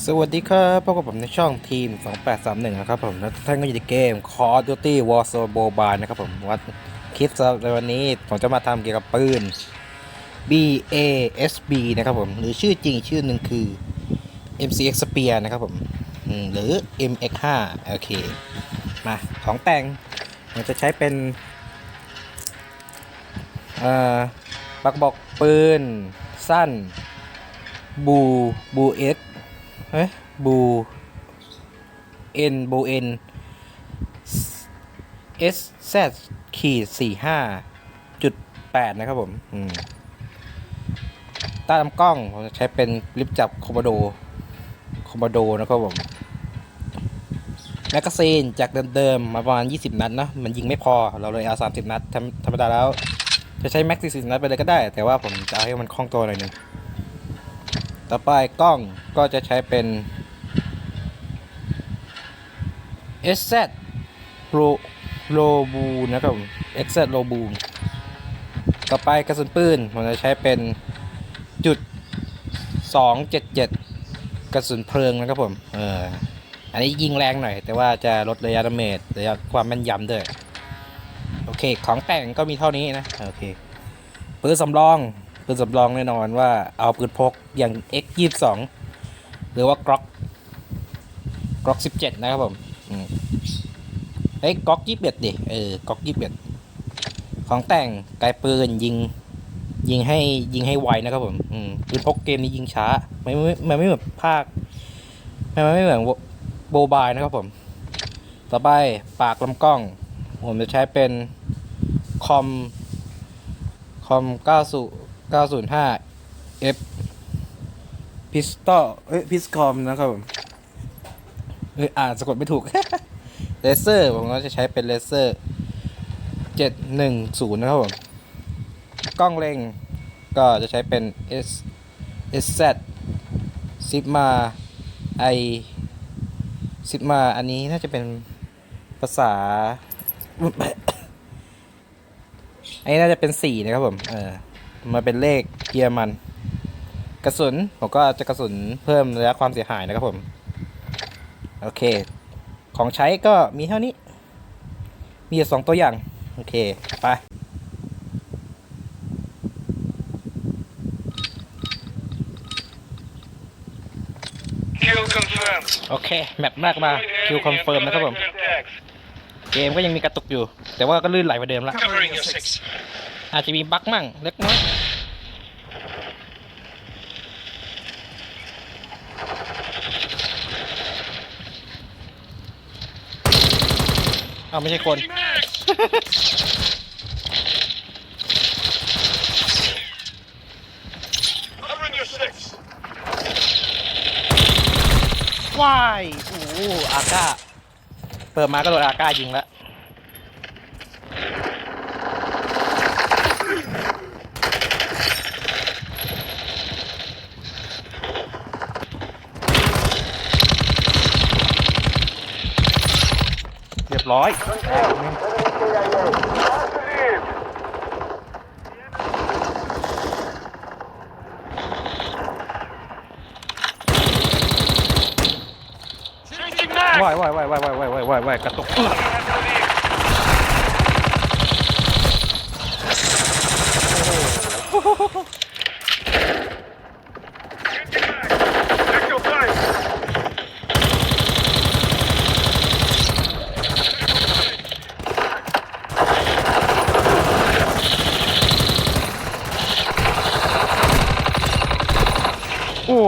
สวัสดีครับพบกับผมในช่องทีม 2831 นะครับผมและท่านก็อยู่ในเกม Call of Duty Warzone Mobile นะครับผมวันคลิปสำหรับในวันนี้ ผมจะมาทำเกี่ยวกับปืน BASB นะครับผม หรือชื่อจริงชื่อหนึ่งคือ MCX Spear นะครับผม หรือ MX5 โอเค มาของแต่งมันจะใช้เป็นปักบอกปืน สั้น บูบูเอส เฮ้ยบูเอ็นบูเอ็นเอสแซขีดสี่ห้าจุดแปดนะครับผมอืมใต้ลำกล้อง ผมจะใช้เป็นลิปจับคอมโบโดคอมโบโดนะครับผมแมกกาซีนจากเดิมๆมาประมาณ 20 นัดนะมันยิงไม่พอเราเลยเอา30 นัดธรรมธรรมดาแล้ว จะใช้แม็กซ์40นัดไปเลยก็ได้ แต่ว่าผมจะเอาให้มันคล่องตัวหน่อยหนึง ต่อไปกล้องก็จะใช้เป็น SZ Pro Robu นะครับผม SZ Robu ต่อไปกระสุนปืนผมจะใช้เป็นจุด277 กระสุนเพลิงนะครับผม เออ อันนี้ยิงแรงหน่อย แต่ว่าจะลดระยะดาเมจระยะความแม่นยำด้วย โอเค ของแต่งก็มีเท่านี้นะ โอเคปืนสำรอง ปืนสำรองแน่นอนว่าเอาปืนพกอย่าง X 2 2 หรือว่า Glock Glock 17 นะครับผมอืมเฮ้ย Glock 21ดิ เออ Glock 21ของแต่งไกลปืนยิง ยิงให้ยิงให้ไวนะครับผมอืมปืนพกเกมนี้ยิงช้าไม่ไม่มันไม่เหมือนภาคมันไม่เหมือนโบบายนะครับผม ต่อไปปากลำกล้อง ผมจะใช้เป็นคอมคอม90 905 F Pistol เอ้ย Piscom นะครับผมเอ้ยอ่านสะกดไม่ถูก เลเซอร์ผมก็จะใช้เป็นเลเซอร์710 นะครับผม กล้องเล็งก็จะใช้เป็น S SZ Sigma I Sigma อันนี้น่าจะเป็นภาษา อันนี้น่าจะเป็นสีนะครับผม เออ มาเป็นเลขเยอรมัน กระสุนผมก็จะกระสุนเพิ่มระยะความเสียหายนะครับผม โอเค ของใช้ก็มีเท่านี้ มีอยู่สองตัวอย่าง โอเค ไป Kill confirmed. โอเค แมปมากมาคิวคอนเฟิร์มนะครับผม เกมก็ยังมีกระตุกอยู่ แต่ว่าก็ลื่นไหลกว่าเดิมละ Covering your six. อาจจะมีบั๊กมั่งเล็กน้อยเอาไม่ใช่คน ว้าย โอ้อาก้า เปิดมาก็โดนอาก้ายิงแล้ว รียบร้อย Changing mag. ว่ายว่ายว่ายว่ายว่ายว่ายว่ายว่ายว่ายกระตุก โอ้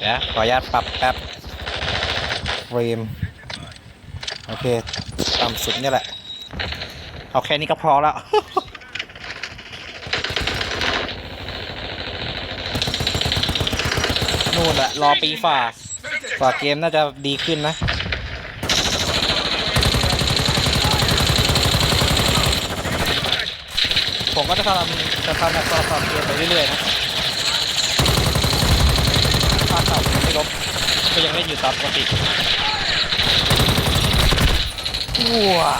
เดี๋ยวขออนุญาตปรับแป๊บเฟรมโอเคต่ำสุดเนี่ยแหละ เอาแค่นี้ก็พอแล้วนู่นแหละรอปีฝ่า ว่าเกมน่าจะดีขึ้นนะ ผมก็จะทำจะทำแบบต่อต่อเกมไปเรื่อยๆนะภาคเก่าไม่ลบก็ยังเล่นอยู่ตามปกติว้า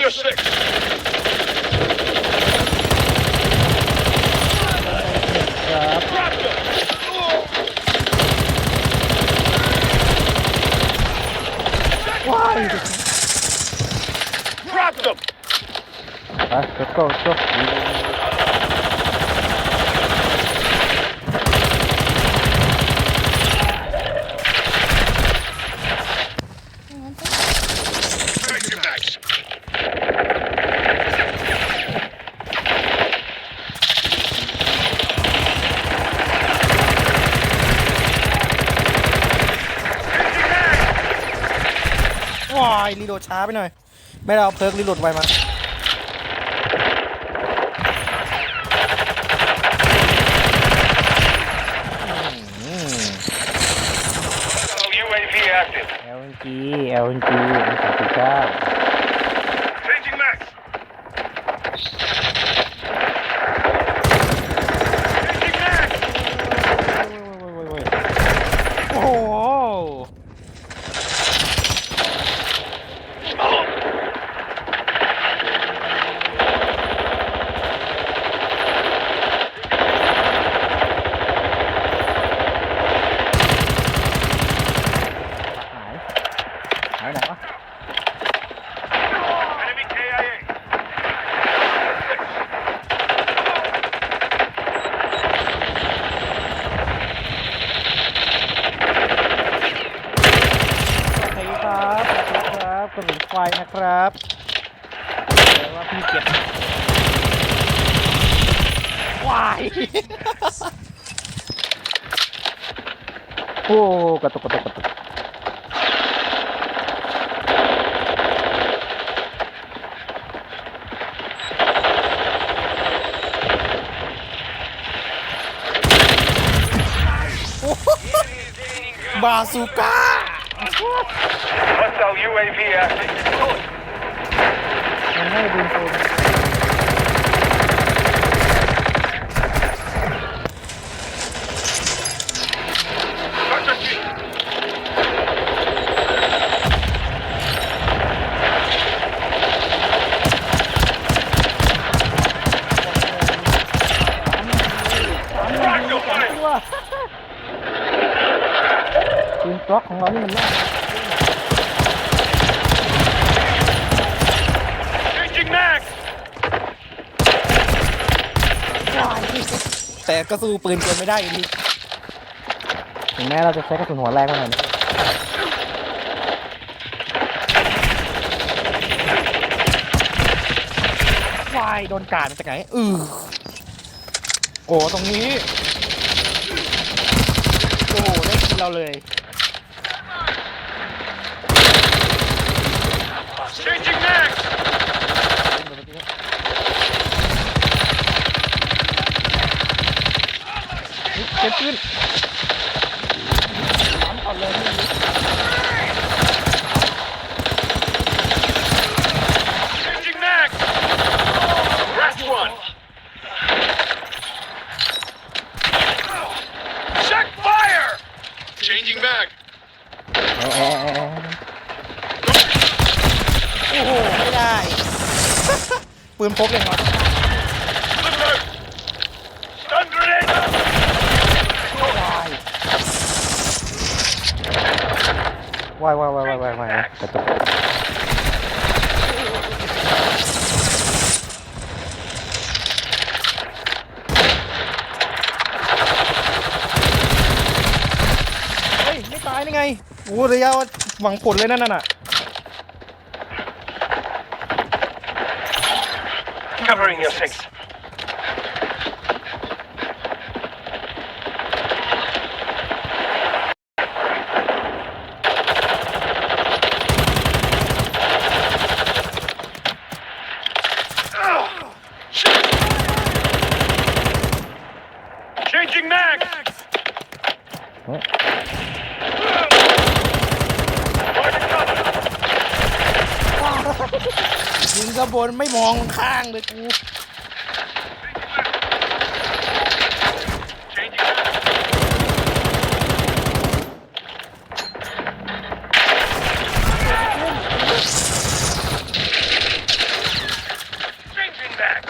your six. Drop them. ว้าย Drop them. ไป let's go let's go Take your backs. ว้ายรีโหลดช้าไปหน่อย ไม่ได้เอาเพิร์กรีโหลดไวมาอืม UAV active. LNG LNG มันสามสิบเก้า oh, katuk katuk Oh, Basuka! Hostile UAV active. Ano อกของเรานี่มันน่า Changing max. แต่ก็สู้ปืนกลไม่ได้อยู่ดีถึงแม้เราจะใช้กระสุนหัวแรงมาหน่อยนะวายโดนกาดมาจากไหนอือโอ้ตรงนี้ โอ้ได้กินเราเลย Changing max. เก็บขึ้นถามก่อนเลยนี่ Changing max. Last one. Check fire. Changing mag. โอ้โหไม่ได้ ปืนพกอย่างน้อย Look out. Stun grenade. วายวายวายวายวายวายกระตุกเฮ้ยไม่ตายได้ไงโอ้ระยะหวังผลเลยนั่นน่ะ Covering your six. Changing mags! What? Finding Changing!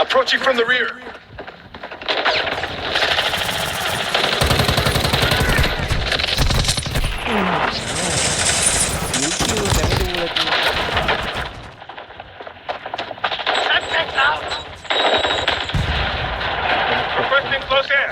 Approaching from the rear! Requesting close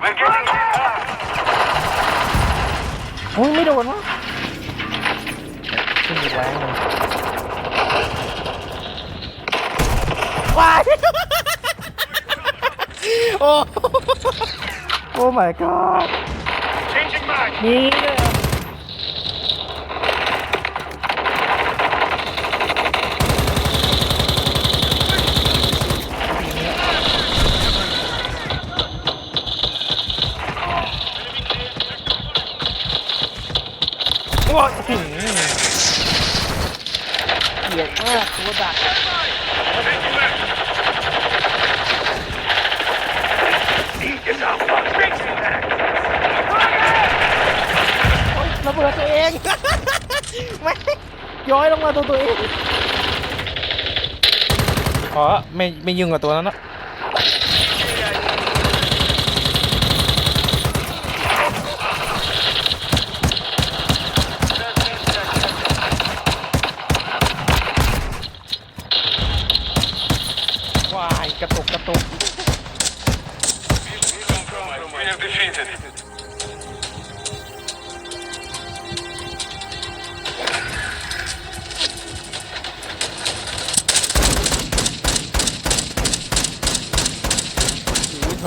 We're getting โอ้ยไม่โดนวะขึ้นอีกแรงหนึ่งว้าย โอ้ โอ้ my god changing mag. นี่เลยเหรอ ว้าวอื้อหือเกลียดมากตัวดัก Changing mag. Get out. Fixing that. โอ๊ยระเบิดตัวเอง ไม่ย้อยลงมาตัวตัวเอง อ๋อ ไม่ไม่ยุ่งกับตัวนั้นนะ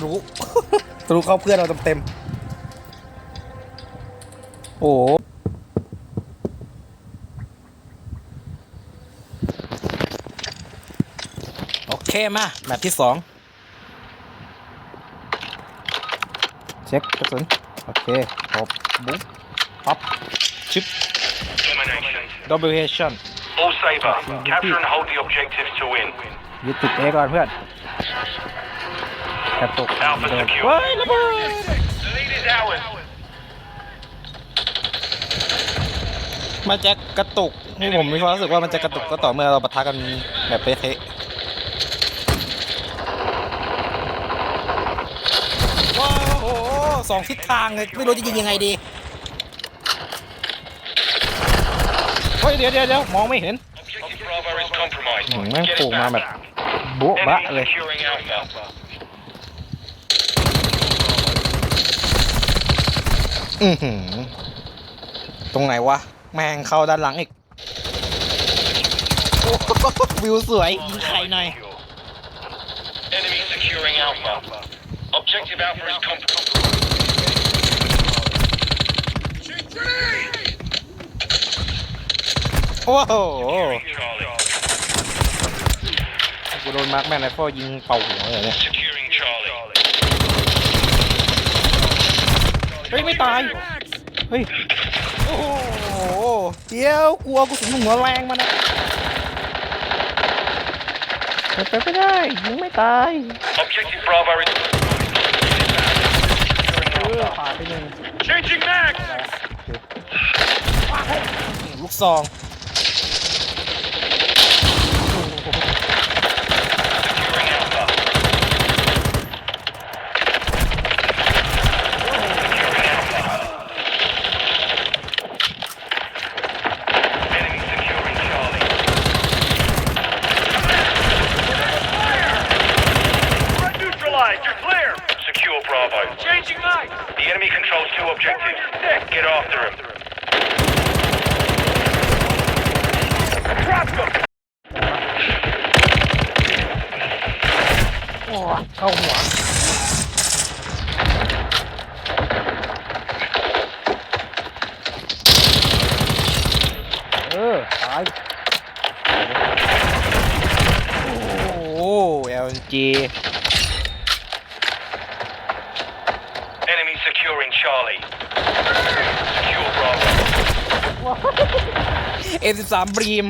ลุทะลุเข้าเพื่อนเราเต็มๆโอ้โหโอเคมาแมตช์ที่สองเช็คกระสุนโอเคครบบุ๊บปั๊บชิป Domination. ดับเบิลเฮชั่น All saber. Capture and hold the objectives to win. ยึดจุดเอก่อนเพื่อน กระตุก Alpha เดิน secure. เฮ้ยระเบิด The lead is ours. มันจะกระตุกนี่ผมมีความรู้สึกว่ามันจะกระตุกก็ต่อเมื่อเราปะทะกันแบบเป๊ะๆว้าวโอ้โหสองทิศทางเลยไม่รู้จะยิงยังไงดีเฮ้ยเดี๋ยวเดี๋ยวเดี๋ยวมองไม่เห็น Objective Bravo is compromised. หืมแม่ง Get โผล่ it มา back. แบบโบ๊ะบะ Enemy เลย securing Alpha. อือหือ ตรงไหนวะ แม่งเข้าด้านหลังอีก โอ้โหวิวสวยยิงไข่หน่อย Enemy securing Alpha. Objective Alpha is compromised. โอ้โห Charlie. กูโดนมาร์คแมนไรเฟิลยิงเป่าหัวเลยเนี่ย Securing Charlie. เฮ้ยไม่ตาย เฮ้ย โอ้โหเดี๋ยวกลัวกูสุนหัวแรงมันนะไปไปไม่ได้ยิงไม่ตาย Objective Bravo is เออผ่านไปหนึ่ง changing mag. ลูกซอง Securing Alpha. Securing Alpha. Enemy securing Charlie. Threat neutralized. You're clear. Secure Bravo. Changing mag. The enemy controls two objectives. Get after him. Trap them. โอ้เข้าหัว ตายโอ้โห LNG Enemy securing Charlie. Secure Bravo. A13 บรีม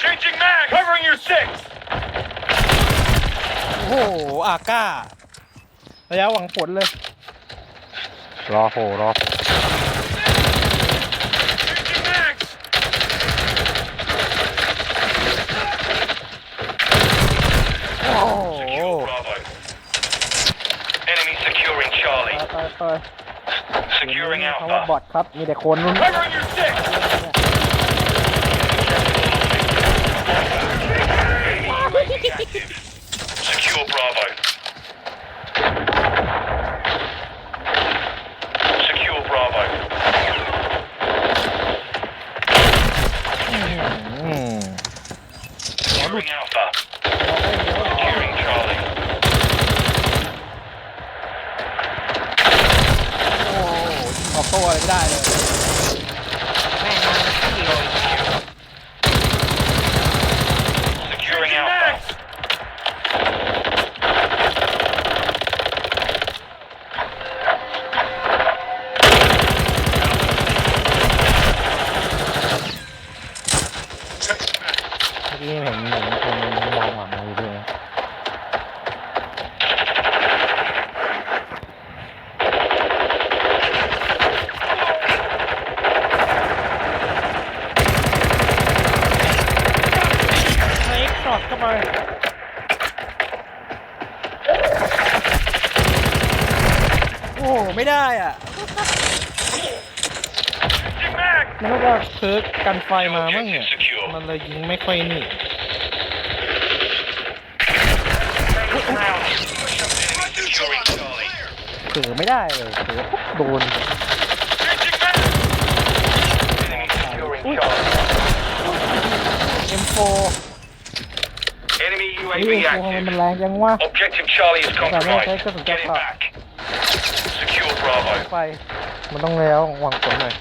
Changing mag. Covering your six. โอ้โหอาก้าระยะหวังผลเลย รอโหรอ Changing mags. โอ้โห Secure Bravo. Enemy securing ไป Charlie. ไปไป Securing คำว่าบ Alpha. อทครับ มีแต่คนนุ่น Covering your six. Secure Bravo. Secure Bravo. อืม Securing Alpha. Securing Charlie. โอ้โหออกตัวอะ ไรไม่ได้เลย แม่งมาที่เลย Securing Alpha. เมื่อกี้เห็นเห็นคนมองหลังมาอยู่ด้วยนะเฮ้ยกอดเข้าไปโอ้โหไม่ได้อะ Changing mag. มันก็จะเพิร์กกั นไฟมามั่งเนี่ย มันเลยยิงไม่ค่อยนี่ Enemy securing Charlie. เผือไม่ได้เลยเผือปุ๊บโดน Changing mag. Enemy securing Charlie. M4 Enemy นี่ UAV M4 ทำไมมัน active. แรงจังวะ Objective Charlie is Okay, well, compromised. take this and Get get it back. back. Secure Bravo. ไฟมันต้องแล้วหวังผลหน่อย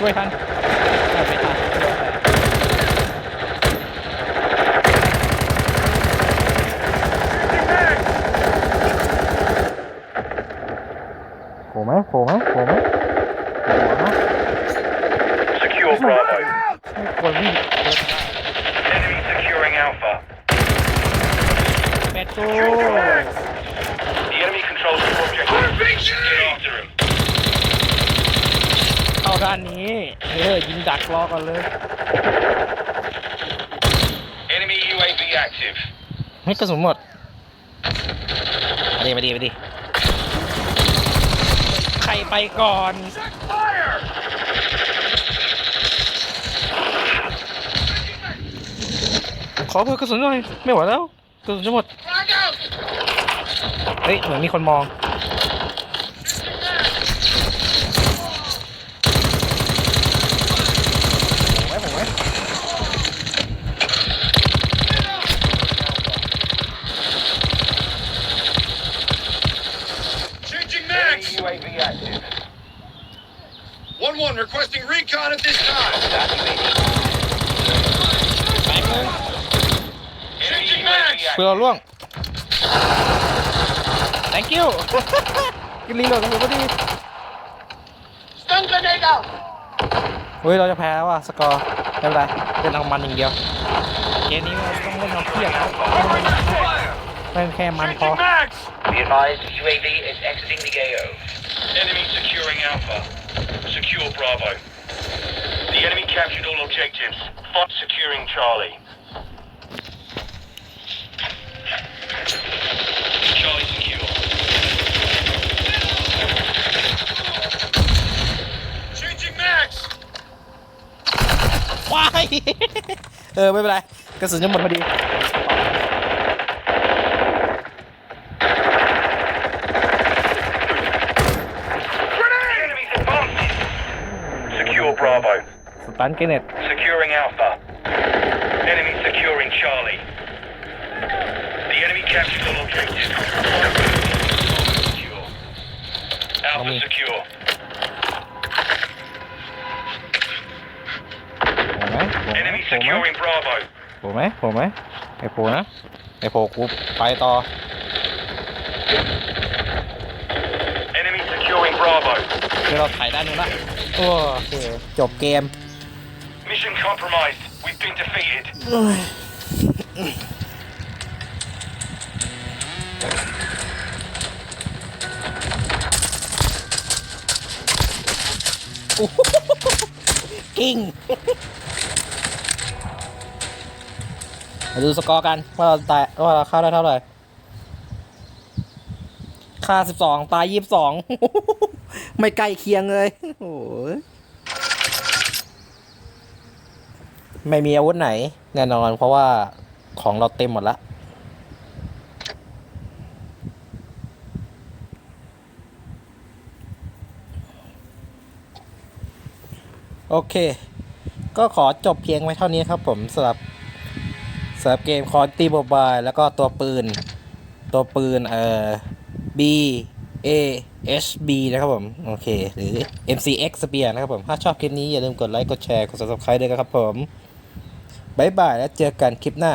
ช่วยทันแต่ไม่ทันโผล่ไหมโผล่ไหมโผล่ไหมโผล่นะ Secure Bravo. ไม่ควรวิ่ง Enemy securing Alpha. แปดโต The enemy controls the objective. Get after him. เข้าด้านนี้ เออยิงดักรอก่อนเลย Enemy UAV active. ให้กระสุนหมดมาดีมาดีมาดีใครไปก่อน Fire! ขอเพิ่มกระสุนหน่อย ไม่ไหวแล้ว กระสุนจะหมดเฮ้ย เหมือนมีคนมอง requesting recon at this time. แตกเลย Changing mags! เพื่อเราล่วง thank you กินรีโหลดกันอยู่พอดี Stun grenade out! เฮ้ย เราจะแพ้แล้วว่ะ สกอร์ ไม่เป็นไรเล่นเอามันอย่างเดียว เกมนี้เราต้องเล่นเอาเครียดนะ Covering your fire! เล่นแค่มันพอ Changing mags! Be advised, UAV is exiting the AO. Enemy securing Alpha. Secure Bravo. objectives. Font securing Charlie. Charlie secure. Changing max! Why? เออ ไม่เป็นไร กระสุนยังหมดพอดี Enemies. Secure Bravo. สตันเกเนต captured all objectives. Secure. Alpha Mommy. secure. โผล่ไหมโผล่ไหม Enemy โผล่ไหม securing Bravo. โผล่ไหมโผล่ไหมไอโผล่นะไอโผล่กูไปต่อ Enemy securing Bravo. คือเราถ่ายด้านนู้นละโอเคจบเกม Mission compromised. We've been defeated. กิ้งมาดูสกอร์กัน ว่าเราตายว่าเราฆ่าได้เท่าไหร่ฆ่าสิบสองตายยี่สิบสองไม่ใกล้เคียงเลยโอ้ยไม่มีอาวุธไหน แน่นอนเพราะว่าของเราเต็มหมดละ โอเค ก็ขอจบเพียงไว้เท่านี้ครับผมสำหรับสำหรับเกมคอนตีโมบายแล้วก็ตัวปืน ตัวปืนเอ่อ B A H B นะครับผม โอเค หรือ M C X Spear นะครับผม ถ้าชอบคลิปนี้อย่าลืมกดไลค์ กดแชร์ กด subscribe ด้วยนะครับผม บ๊ายบาย แล้วเจอกันคลิปหน้า